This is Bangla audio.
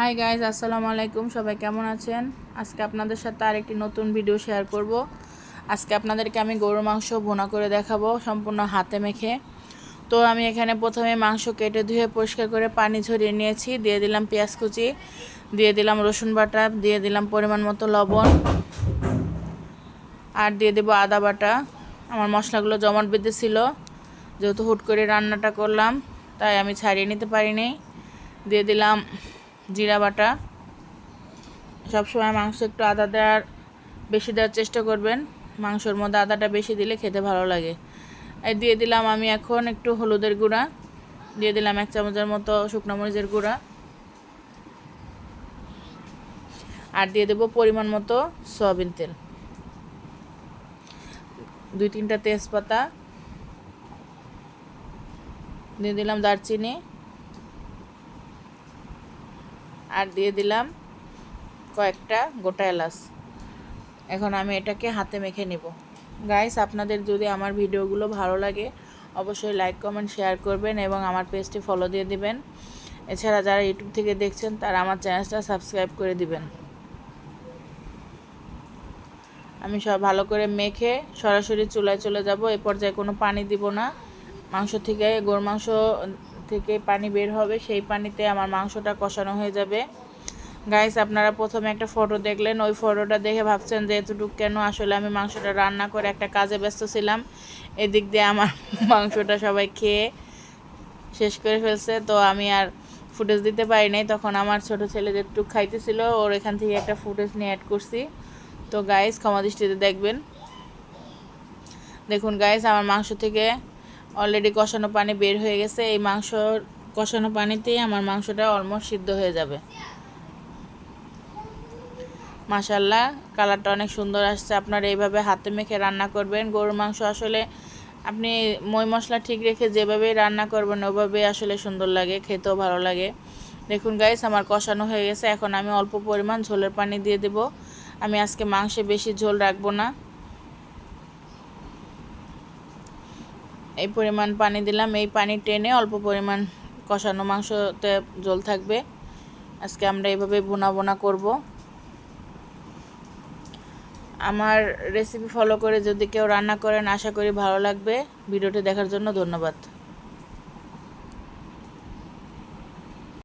হাই গাইজ আসসালামু আলাইকুম। সবাই কেমন আছেন? আজকে আপনাদের সাথে আরেকটি নতুন ভিডিও শেয়ার করব। আজকে আপনাদেরকে আমি গরুর মাংস ভুনা করে দেখাবো, সম্পূর্ণ হাতে মেখে। তো আমি এখানে প্রথমে মাংস কেটে ধুয়ে পরিষ্কার করে পানি ঝরিয়ে নিয়েছি। দিয়ে দিলাম পেঁয়াজ কুচি, দিয়ে দিলাম রসুন বাটা, দিয়ে দিলাম পরিমাণ মতো লবণ। আর দিয়ে দেবো আদা বাটা। আমার মশলাগুলো জমাট বেঁধেছিল যেহেতু হুট করে রান্নাটা করলাম, তাই আমি ছাড়িয়ে নিতে পারিনি। দিয়ে দিলাম জিরা বাটা। সবসময় মাংস একটু আদা দেওয়ার, বেশি দেওয়ার চেষ্টা করবেন। মাংসর মধ্যে আদাটা বেশি দিলে খেতে ভালো লাগে। এই দিয়ে দিলাম আমি এখন একটু হলুদের গুঁড়া। দিয়ে দিলাম এক চামচের মতো শুকনো মরিচের গুঁড়া। আর দিয়ে দেবো পরিমাণ মতো সয়াবিন তেল। দুই তিনটা তেজপাতা। দিয়ে দিলাম দারচিনি। আর দিয়ে দিলাম কয়েকটা গোটা এলাচ। এখন আমি এটাকে হাতে মেখে নেব। গাইস আপনাদের যদি আমার ভিডিওগুলো ভালো লাগে, অবশ্যই লাইক কমেন্ট শেয়ার করবেন এবং আমার পেজটি ফলো দিয়ে দিবেন। এছাড়া যারা ইউটিউব থেকে দেখছেন, তারা আমার চ্যানেলটা সাবস্ক্রাইব করে দিবেন। আমি সব ভালো করে মেখে সরাসরি চুলায় চলে যাব। এ পর্যায়ে কোনো পানি দিব না। মাংস থেকে গোর মাংস থেকে পানি বের হবে, সেই পানিতে আমার মাংসটা কষানো হয়ে যাবে। গাইস আপনারা প্রথমে একটা ফটো দেখলেন। ওই ফটোটা দেখে ভাবছেন যে এতটুকু কেন? আসলে আমি মাংসটা রান্না করে একটা কাজে ব্যস্ত ছিলাম। এদিক দিয়ে আমার মাংসটা সবাই খেয়ে শেষ করে ফেলছে। তো আমি আর ফুটেজ দিতে পারি নাই। তখন আমার ছোট ছেলে যেটুকু খাইতেছিল, ওর এখান থেকে একটা ফুটেজ নিয়ে অ্যাড করছি। তো গাইস ক্ষমা দৃষ্টিতে দেখবেন। দেখুন গাইস আমার মাংস থেকে অলরেডি কষানো পানি বের হয়ে গেছে। এই মাংস কষানো পানিতেই আমার মাংসটা অলমোস্ট সিদ্ধ হয়ে যাবে। মাশাল্লাহ কালারটা অনেক সুন্দর আসছে। আপনারা এইভাবে হাতে মেখে রান্না করবেন। গরুর মাংস আসলে আপনি মই মশলা ঠিক রেখে যেভাবেই রান্না করবেন ওভাবেই আসলে সুন্দর লাগে, খেতেও ভালো লাগে। দেখুন গাইস আমার কষানো হয়ে গেছে। এখন আমি অল্প পরিমাণ ঝোলের পানি দিয়ে দেব। আমি আজকে মাংসে বেশি ঝোল রাখব না। এই পরিমাণ পানি দিলাম। এই পানি টেনে অল্প পরিমাণ কষানো মাংসতে জল থাকবে। আজকে আমরা এইভাবে বোনা বোনা করব। আমার রেসিপি ফলো করে যদি কেউ রান্না করেন, আশা করি ভালো লাগবে। ভিডিওটি দেখার জন্য ধন্যবাদ।